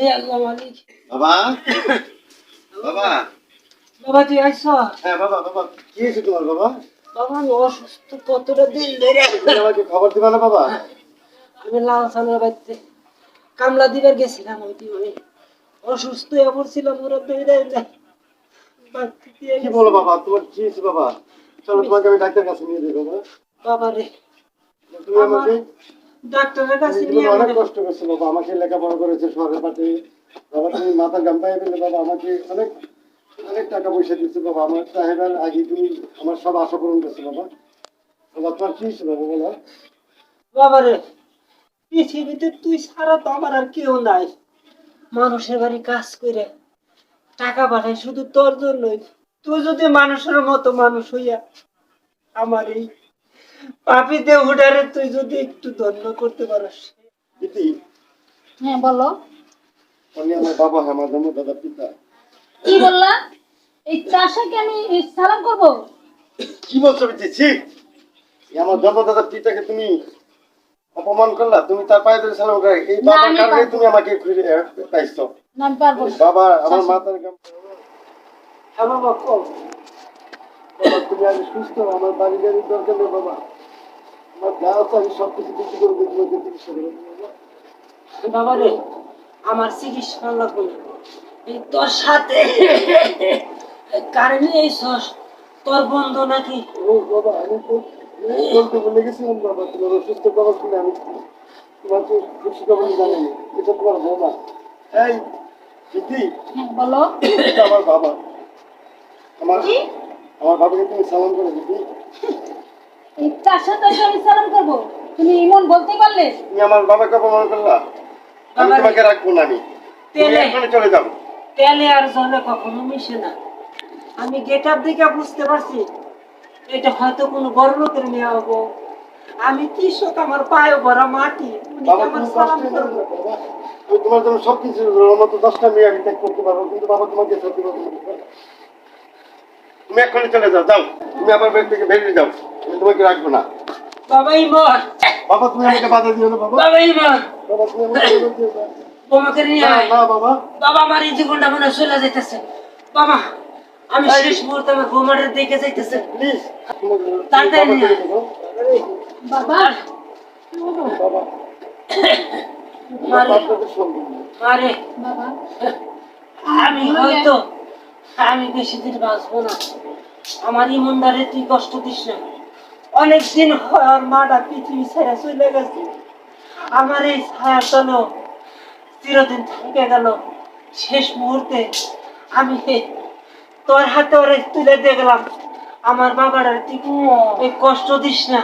হে আল্লাহ মালিক। বাবা? বাবা? বাবা তুই আইস? হ্যাঁ বাবা বাবা। কি হয়েছে তোমার বাবা? বাবা আমি অসুস্থ কতটা দিন ধরে। আমাকে খবর দিবা না বাবা? আমি লাল সালের বাড়িতে কামলা দিবার গেছিলাম ওই দিন অসুস্থ হয়ে পড়ছিলাম ওরা বাড়িতে কি। বলো বাবা? তোমার কি হয়েছে বাবা? চলো তোমাকে আমি ডাক্তার কাছে নিয়ে যাই বাবা। বাবা রে। তুমি আমাকে ডাক্তারের কাছে নিয়ে অনেক কষ্ট করছ বাবা। আমাকে লেখাপড়া করেছে শহরের বাবা তুমি মাথা গাম্পাই বাবা। আমাকে অনেক অনেক টাকা পয়সা দিচ্ছে বাবা। আমার চাহিদার আগে তুমি আমার সব আশা পূরণ করছ বাবা। বাবা তোমার কি বাবা বলো? বাবা রে পৃথিবীতে তুই ছাড়া তো আমার আর কেউ নাই। মানুষের বাড়ি কাজ করে টাকা পাঠাই শুধু তোর জন্যই। তুই যদি মানুষের মতো মানুষ হইয়া আমার এই পাপি দেহুটারে তুই যদি একটু ধন্য করতে পারস। ইতি হ্যাঁ বলো। উনি আমার বাবা হ্যাঁ আমার দাদা পিতা। কি বললা? এই চাষাকে আমি সালাম করব? কি বলছো বিটি? ছি! আমার দাদা পিতাকে তুমি অপমান করলা তুমি তার পায়ে ধরে সালাম করে এই বাবার কারণে তুমি আমাকে খুঁজে পাইছো না পারব বাবা আমার মাথার গাম হ্যাঁ বাবা বাবা তুমি আগে সুস্থ আমার বাড়ি গাড়ির দরকার নেই বাবা। আমার যা আছে আমি সব কিছু বিক্রি করে দিই তোমাকে চিকিৎসা করে বাবা। বাবা রে আমার চিকিৎসা লাগবে। তোর সাথে কারণে এই সস তোর বন্ধ নাকি? ও বাবা আমি তো বলতে ভুলে গেছিলাম বাবা তোমার অসুস্থ খবর শুনে আমি তোমাকে খুশি খবর জানাই এটা তোমার বৌমা এই দিদি বলো। আমার বাবা। আমার? আমার বাবাকে তুমি সালাম করে দিদি এই চাষাকে আমি সালাম করব। তুমি ইমন বলতে পারলে। তুমি আমার বাবাকে অপমান করলা। আমি তোমাকে রাখব না আমি। তুমি তেলে। চলে যাও। তেলে আর জলে কখনো মিশে না। আমি গেট আপ দেখে বুঝতে পারছি এটা হয়তো কোনো বড় লোকের মেয়ে হব। আমি কৃষক আমার পায়ে ভরা মাটি তোমার জন্য সব কিছু মতো দশটা মেয়ে আমি ত্যাগ করতে পারব কিন্তু বাবা তোমাকে সত্যি কথা। তুমি এক্ষুনি চলে যাও যাও। তুমি আমার বেড থেকে বেরিয়ে যাও। আমি তোমাকে রাখব না। বাবা ইমর বাবা তুমি আমাকে বাধা দিও না বাবা। বাবা ইমর বাবা তুমি আমাকে বাধা দিও না। বোমাকে নিয়ে আয়। না বাবা। বাবা আমার এই জীবনটা মনে চলে যাইতেছে। বাবা আমি শেষ মুহূর্তে আমার বোমাটা দেখে যাইতেছে। প্লিজ তাড়াতাড়ি নিয়ে আয়। বাবা। বাবা। মারে। মারে। বাবা। আমি হয়তো আমি বেশি দিন বাঁচবো না। আমার ইমনদারে তুই কষ্ট দিস না। অনেক দিন হয় আর মাটা পৃথিবী ছেড়ে চলে গেছে। আমার এই ছায়া তলেও চিরদিন থেকে গেল। শেষ মুহূর্তে আমি তোর হাতে ওরে তুলে দেখলাম। আমার বাবার তুই কষ্ট দিস না।